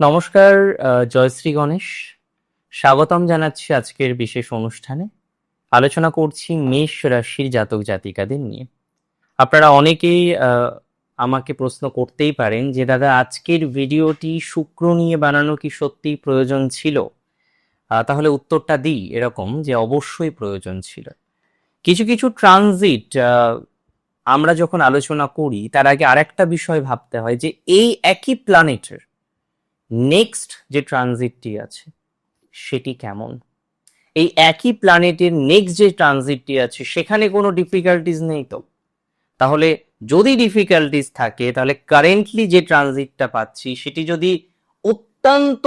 নমস্কার জয়শ্রী গণেশ। স্বাগতম জানাচ্ছি আজকের বিশেষ অনুষ্ঠানে। আলোচনা করছি মেষ রাশির জাতক জাতিকাদের নিয়ে। আপনারা অনেকেই আমাকে প্রশ্ন করতেই পারেন যে, দাদা, আজকের ভিডিওটি শুক্র নিয়ে বানানো কি সত্যিই প্রয়োজন ছিল? তাহলে উত্তরটা দিই এরকম যে, অবশ্যই প্রয়োজন ছিল। কিছু কিছু ট্রানজিট আমরা যখন আলোচনা করি, তার আগে আরেকটা বিষয় ভাবতে হয় যে, এই একই প্ল্যানেটের নেক্সট যে ট্রানজিটটি আছে, সেটি কেমন? এই একই প্ল্যানেটের নেক্সট যে ট্রানজিটটি আছে, সেখানে কোনো ডিফিকাল্টিস নেই তো? তাহলে যদি ডিফিকাল্টিস থাকে, তাহলে কারেন্টলি যে ট্রানজিটটা পাচ্ছি, সেটি যদি অত্যন্ত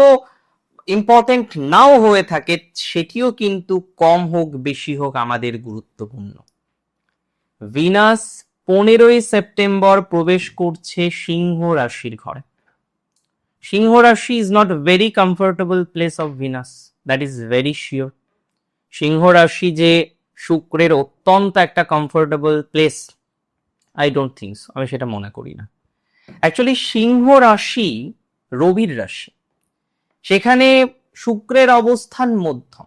ইম্পর্টেন্ট নাও হয়ে থাকে, সেটিও কিন্তু কম হোক, বেশি হোক আমাদের গুরুত্বপূর্ণ। ভিনাস পনেরোই সেপ্টেম্বর প্রবেশ করছে সিংহ রাশির ঘরে। সিংহ রাশি is not very comfortable place of Venus that is very sure সিংহ রাশি যে শুক্রের অত্যন্ত একটা comfortable place I don't think আমি সেটা মনে করি না। অ্যাকচুয়ালি সিংহ রাশি রবির রাশি। সেখানে শুক্রের অবস্থান মধ্যম।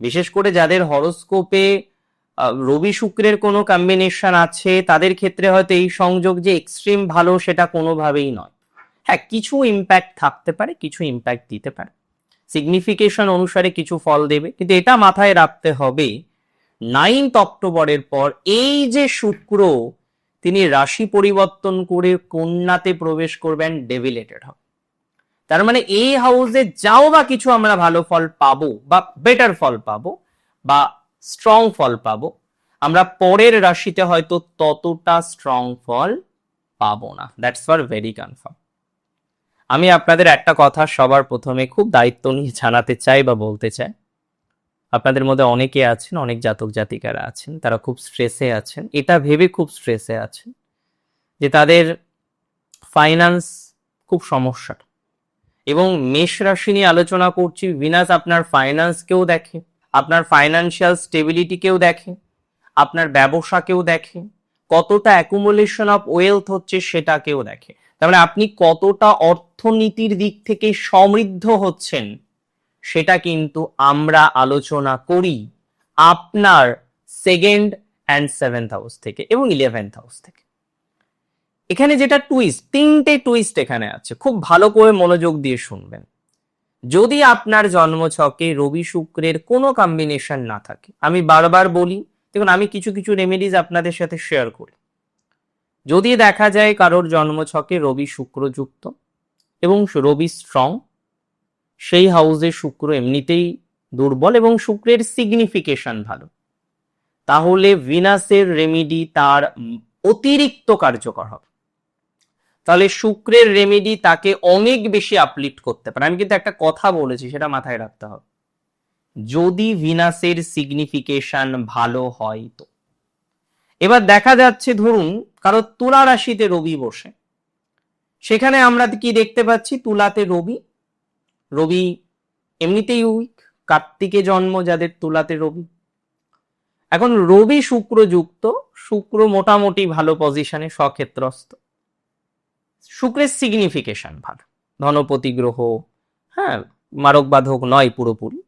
বিশেষ করে যাদের হরোস্কোপে রবি শুক্রের কোনো কম্বিনেশন আছে, তাদের ক্ষেত্রে হয়তো এই সংযোগ যে এক্সট্রিম ভালো, সেটা কোনোভাবেই নয়। হ্যাঁ কিছু ইম্প্যাক্ট থাকতে পারে, কিছু ইম্প্যাক্ট দিতে পারে। সিগনিফিকেশন অনুসারে কিছু ফল দেবে, কিন্তু এটা মাথায় রাখতে হবে নাইনথ অক্টোবরের পর এই যে শুক্র, তিনি রাশি পরিবর্তন করে কন্যাতে প্রবেশ করবেন ডেভিলেটেড হবে তার মানে এই হাউসে যাও বা কিছু আমরা ভালো ফল পাবো, বা বেটার ফল পাবো, বা স্ট্রং ফল পাবো, আমরা পরের রাশিতে হয়তো ততটা স্ট্রং ফল পাবো না। দ্যাটস ফর ভেরি কনফার্ম আমি আপনাদের একটা কথা সবার প্রথমে খুব দায়িত্ব নিয়ে জানাতে চাই বা বলতে চাই। আপনাদের মধ্যে অনেকে আছেন, অনেক জাতক জাতিকারা আছেন, তারা খুব স্ট্রেসে আছেন। এটা ভেবে খুব স্ট্রেসে আছেন যে তাদের ফাইন্যান্স খুব সমস্যা এবং মেষ রাশি নিয়ে আলোচনা করছি ভিনাস আপনার ফাইন্যান্সকেও দেখে, আপনার ফাইন্যান্সিয়াল স্টেবিলিটিকেও দেখে, আপনার ব্যবসাকেও দেখে, কতটা অ্যাকুমুলেশন অফ ওয়েলথ হচ্ছে সেটাকেও দেখে। তার মানে আপনি কতটা অর্থনীতির দিক থেকে সমৃদ্ধ হচ্ছেন, সেটা কিন্তু আমরা আলোচনা করি আপনার সেকেন্ড অ্যান্ড সেভেন্থ হাউস থেকে এবং ইলেভেন্থ হাউস থেকে। এখানে যেটা টুইস্ট তিনটে টুইস্ট এখানে আছে, খুব ভালো করে মনোযোগ দিয়ে শুনবেন। যদি আপনার জন্মছকে রবি শুক্রের কোনো কম্বিনেশন না থাকে, আমি বারবার বলি, দেখুন আমি কিছু কিছু রেমেডিজ আপনাদের সাথে শেয়ার করি। যদি দেখা যায় কারোর জন্মছকে রবি শুক্র যুক্ত এবং রবি স্ট্রং সেই হাউসে শুক্র এমনিতেই দুর্বল এবং শুক্রের সিগনিফিকেশন ভালো। তাহলে ভিনাসের রেমিডি তার অতিরিক্ত কার্যকর হবে। তাহলে শুক্রের রেমেডি তাকে অনেক বেশি আপলিফ্ট করতে পারে। আমি কিন্তু একটা কথা বলেছি, সেটা মাথায় রাখতে হবে। যদি ভিনাসের সিগনিফিকেশন ভালো হয় তো। এবার দেখা যাচ্ছে, ধরুন কারও তুলা রাশিতে রবি বসে। সেখানে আমরা কি দেখতে পাচ্ছি? তুলাতে রবি। রবি এমনিতেই উইক। কার্তিকে জন্ম, যাদের তুলাতে রবি। এখন রবি শুক্র যুক্ত। শুক্র মোটামুটি ভালো পজিশনে স্বক্ষেত্রস্থ শুক্রের সিগনিফিকেশন ভালো ধনপতি গ্রহ হ্যাঁ মারক বাধক নয় পুরোপুরি।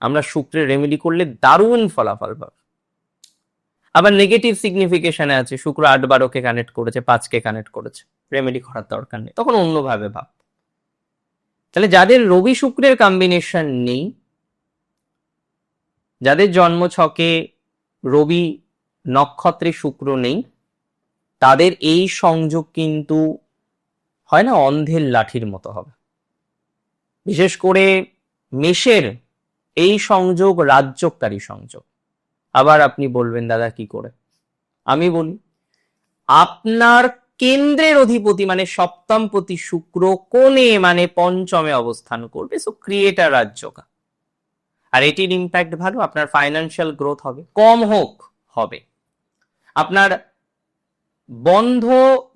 আমরা শুক্রের রেমেডি করলে দারুণ ফলাফল পাবো। আবার নেগেটিভ সিগনিফিকেশনে আছে, শুক্র আট বারোকে কানেক্ট করেছে, পাঁচকে কানেক্ট করেছে। রেমেডি করার দরকার নেই। তখন অন্যভাবে ভাব। তাহলে যাদের রবি শুক্রের কম্বিনেশন নেই, যাদের জন্ম ছকে রবি নক্ষত্রে শুক্র নেই, তাদের এই সংযোগ কিন্তু হয় না, অন্ধের লাঠির মতো হবে। বিশেষ করে মেষের এই সংযোগ রাজ্যকারী সংযোগ। আবার আপনি বলবেন, দাদা, কি করে? আমি বলি, আপনার কেন্দ্রের অধিপতি মানে সপ্তমপতি শুক্র কোণে মানে পঞ্চমে অবস্থান করবে সো ক্রিয়েটার রাজ্যকা। আর এটির ইম্প্যাক্ট ভালো, আপনার ফাইন্যান্সিয়াল গ্রোথ হবে, কম হোক, হবে। আপনার বন্ধ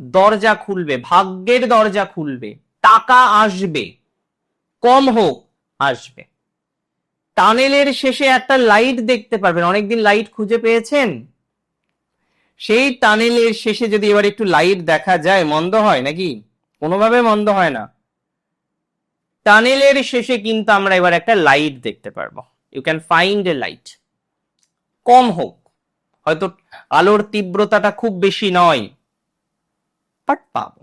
দরজা খুলবে, ভাগ্যের দরজা খুলবে, টাকা আসবে, কম হোক, আসবে। টানেলের শেষে একটা লাইট দেখতে পারবেন। অনেকদিন লাইট খুঁজে পেয়েছেন? সেই টানেলের শেষে যদি এবার একটু লাইট দেখা যায়, মন্দ হয় নাকি? কোনোভাবে মন্দ হয় না। টানেলের শেষে কিন্তু আমরা এবার একটা লাইট দেখতে পারব। You can find a light কম হোক। হয়তো আলোর তীব্রতাটা খুব বেশি নয় বাট পাবো।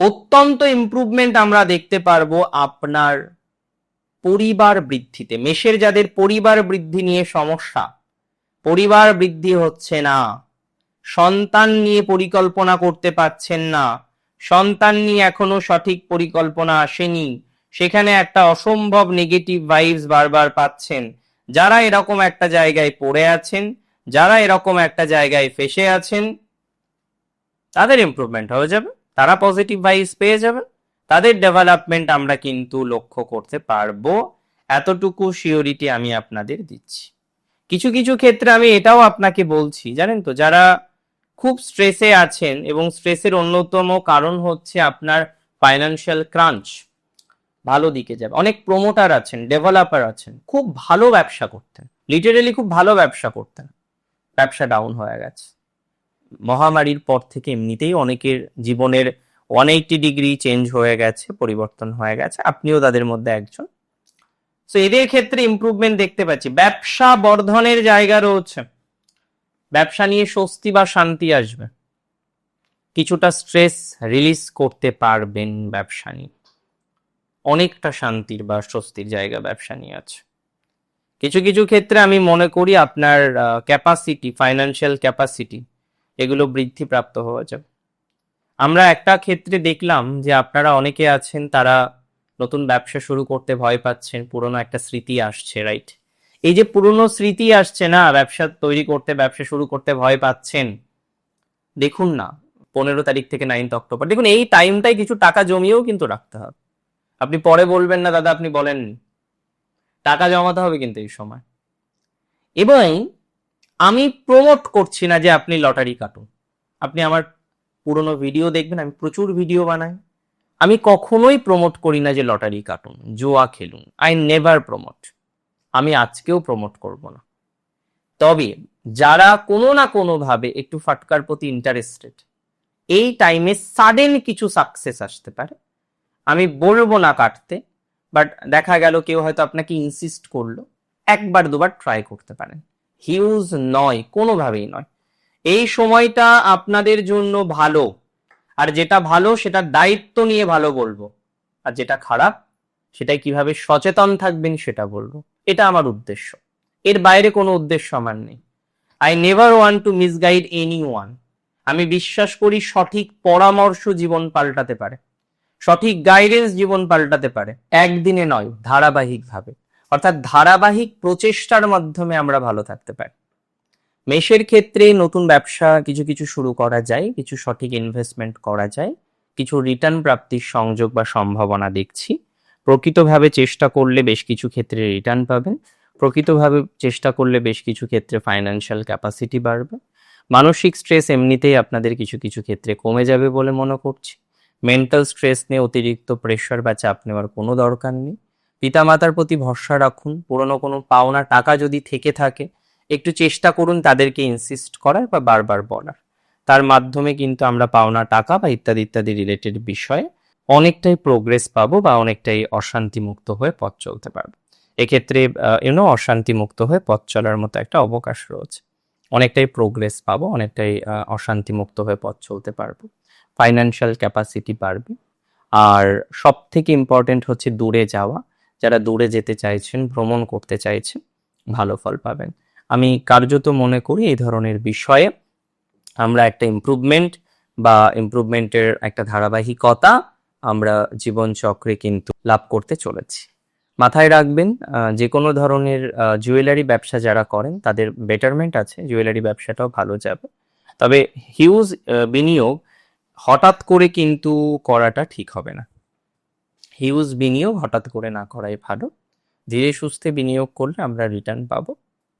অত্যন্ত ইমপ্রুভমেন্ট আমরা দেখতে পারব আপনার পরিবার বৃদ্ধিতে, মেষের যাদের পরিবার বৃদ্ধি নিয়ে সমস্যা, পরিবার বৃদ্ধি হচ্ছে না। সন্তান নিয়ে পরিকল্পনা করতে পারছেন না। সন্তান নিয়ে এখনও সঠিক পরিকল্পনা আসেনি। সেখানে একটা অসম্ভব নেগেটিভ ভাইবস বারবার পাচ্ছেন। যারা এরকম একটা জায়গায় পড়ে আছেন, যারা এরকম একটা জায়গায় ফেসে আছেন, তাদের ইমপ্রুভমেন্ট হয়ে যাবে। তারা পজিটিভ ভাইবস পেয়ে যাবেন। তাদের ডেভেলপমেন্ট আমরা কিন্তু লক্ষ্য করতে পারব। এতটুকু শিওরিটি আমি আপনাদের দিচ্ছি। কিছু কিছু ক্ষেত্রে আমি এটাও আপনাকে বলছি, জানেন তো? যারা খুব স্ট্রেসে আছেন এবং স্ট্রেসের অন্যতম কারণ হচ্ছে আপনার ফাইন্যান্সিয়াল ক্রাঞ্চ ভালো দিকে যাবে। অনেক প্রমোটার আছেন ডেভেলপার আছেন, খুব ভালো ব্যবসা করতেন। লিটারেলি খুব ভালো ব্যবসা করতেন। ব্যবসা ডাউন হয়ে গেছে। মহামারীর পর থেকে এমনিতেই অনেকের জীবনের ওয়ান এইটি ডিগ্রি চেঞ্জ হয়ে গেছে, পরিবর্তন হয়ে গেছে, আপনিও তাদের মধ্যে একজন। তো এদের ক্ষেত্রে ইমপ্রুভমেন্ট দেখতে পাচ্ছি। ব্যবসা বর্ধনের জায়গা রয়েছে। ব্যবসা নিয়ে স্বস্তি বা শান্তি আসবে। কিছুটা স্ট্রেস রিলিজ করতে পারবেন ব্যবসা নিয়ে। অনেকটা শান্তির বা স্বস্তির জায়গা ব্যবসা নিয়ে আছে। কিছু কিছু ক্ষেত্রে আমি মনে করি আপনার ক্যাপাসিটি ফাইন্যান্সিয়াল ক্যাপাসিটি এগুলো বৃদ্ধিপ্রাপ্ত হওয়া যাবে। আমরা একটা ক্ষেত্রে দেখলাম যে আপনারা অনেকে আছেন, তারা নতুন ব্যবসা শুরু করতে ভয় পাচ্ছেন, পুরনো একটা স্মৃতি আসছে রাইট এই যে পুরনো স্মৃতি আসছে না, ব্যবসা তৈরি করতে, ব্যবসা শুরু করতে ভয় পাচ্ছেন, দেখুন না, পনেরো তারিখ থেকে নাইনথ অক্টোবর। দেখুন, এই টাইমটাই কিছু টাকা জমিয়েও কিন্তু রাখতে হবে। আপনি পরে বলবেন না, দাদা, আপনি বলেন টাকা জমাতে হবে কিন্তু এই সময়। এবং আমি প্রমোট করছি না যে আপনি লটারি কাটুন। আপনি আমার পুরনো ভিডিও দেখবেন, আমি প্রচুর ভিডিও বানাই। আমি কখনোই প্রমোট করি না যে লটারি কাটুন, জুয়া খেলুন আই নেভার প্রমোট আমি আজকেও প্রমোট করব না। তবে যারা কোনো না কোনোভাবে একটু ফাটকার প্রতি ইন্টারেস্টেড এই টাইমে সাডেন কিছু সাকসেস আসতে পারে। আমি বলব না কাটতে বাট দেখা গেল কেউ হয়তো আপনাকে ইনসিস্ট করল, একবার দুবার ট্রাই করতে পারেন। হিউজ নয়, কোনোভাবেই নয়। এই সময়টা আপনাদের জন্য ভালো। আর যেটা ভালো সেটা দায়িত্ব নিয়ে ভালো বলব। আর যেটা খারাপ, সেটাই কীভাবে সচেতন থাকবেন সেটা বলব। এটা আমার উদ্দেশ্য। এর বাইরে কোনো উদ্দেশ্য আমার নেই। I never want to misguide anyone আমি বিশ্বাস করি সঠিক পরামর্শ জীবন পাল্টাতে পারে। সঠিক গাইডেন্স জীবন পাল্টাতে পারে। একদিনে নয়, ধারাবাহিকভাবে। অর্থাৎ ধারাবাহিক প্রচেষ্টার মাধ্যমে আমরা ভালো থাকতে পারি। মেষের ক্ষেত্রে নতুন ব্যবসা কিছু কিছু শুরু করা যায়, কিছু সঠিক ইনভেস্টমেন্ট করা যায়, কিছু রিটার্ন প্রাপ্তির সংযোগ বা সম্ভাবনা দেখছি। প্রকৃতভাবে চেষ্টা করলে বেশ কিছু ক্ষেত্রে রিটার্ন পাবেন, প্রকৃতভাবে চেষ্টা করলে বেশ কিছু ক্ষেত্রে ফাইন্যান্সিয়াল ক্যাপাসিটি বাড়বে। মানসিক স্ট্রেস এমনিতেই আপনাদের কিছু কিছু ক্ষেত্রে কমে যাবে বলে মনে করছি। মেন্টাল স্ট্রেস নিয়ে অতিরিক্ত প্রেশার বা চাপ নেওয়ার কোনো দরকার নেই। পিতামাতার প্রতি ভরসা রাখুন, পুরনো কোনো পাওনা, টাকা যদি থেকে থাকে একটু চেষ্টা করুন তাদেরকে ইনসিস্ট করার বা বারবার বলার। তার মাধ্যমে কিন্তু আমরা পাওনা টাকা বা ইত্যাদি ইত্যাদি রিলেটেড বিষয়ে অনেকটাই প্রোগ্রেস পাবো বা অনেকটাই অশান্তি মুক্ত হয়ে পথ চলতে পারব। এক্ষেত্রে ইউনো অশান্তি মুক্ত হয়ে পথ চলার মতো একটা অবকাশ রয়েছে। অনেকটাই প্রোগ্রেস পাবো, অনেকটাই অশান্তি মুক্ত হয়ে পথ চলতে পারব। ফাইন্যান্সিয়াল ক্যাপাসিটি বাড়বে। আর সব থেকে ইম্পর্টেন্ট হচ্ছে দূরে যাওয়া। যারা দূরে যেতে চাইছেন, ভ্রমণ করতে চাইছেন, ভালো ফল পাবেন। আমি কার্যত মনে করি এই ধরনের বিষয়ে আমরা একটা ইমপ্রুভমেন্ট বা ইমপ্রুভমেন্টের একটা ধারাবাহিকতা আমরা জীবন চক্রে কিন্তু লাভ করতে চলেছি। মাথায় রাখবেন যে কোনো ধরনের জুয়েলারি ব্যবসা যারা করেন, তাদের বেটারমেন্ট আছে জুয়েলারি ব্যবসাটাও ভালো যাবে। তবে হিউজ বিনিয়োগ হঠাৎ করে কিন্তু করাটা ঠিক হবে না। হিউজ বিনিয়োগ হঠাৎ করে না করাই ভালো। ধীরে সুস্থে বিনিয়োগ করলে আমরা রিটার্ন পাবো।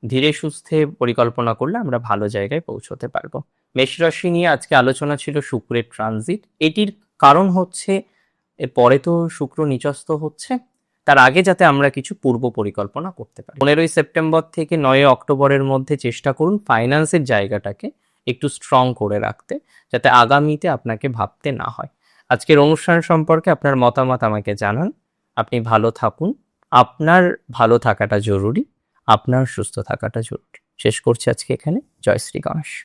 ধীরে সুস্থে পরিকল্পনা করলে আমরা ভালো জায়গায় পৌঁছতে পারব। মেষ রাশি নিয়ে আজকে আলোচনা ছিল শুক্রের ট্রানজিট এটির কারণ হচ্ছে পরে তো শুক্র নিচস্ত হচ্ছে, তার আগে যাতে আমরা কিছু পূর্ব পরিকল্পনা করতে পারি। পনেরোই সেপ্টেম্বর থেকে নয় অক্টোবরের মধ্যে চেষ্টা করুন ফাইন্যান্সের জায়গাটাকে একটু স্ট্রং করে রাখতে, যাতে আগামীতে আপনাকে ভাবতে না হয়। আজকের অনুষ্ঠান সম্পর্কে আপনার মতামত আমাকে জানান। আপনি ভালো থাকুন। আপনার ভালো থাকাটা জরুরি। আপনার সুস্থ থাকাটা জরুরি। শেষ করছি আজকে এখানে। জয় শ্রী গণেশ।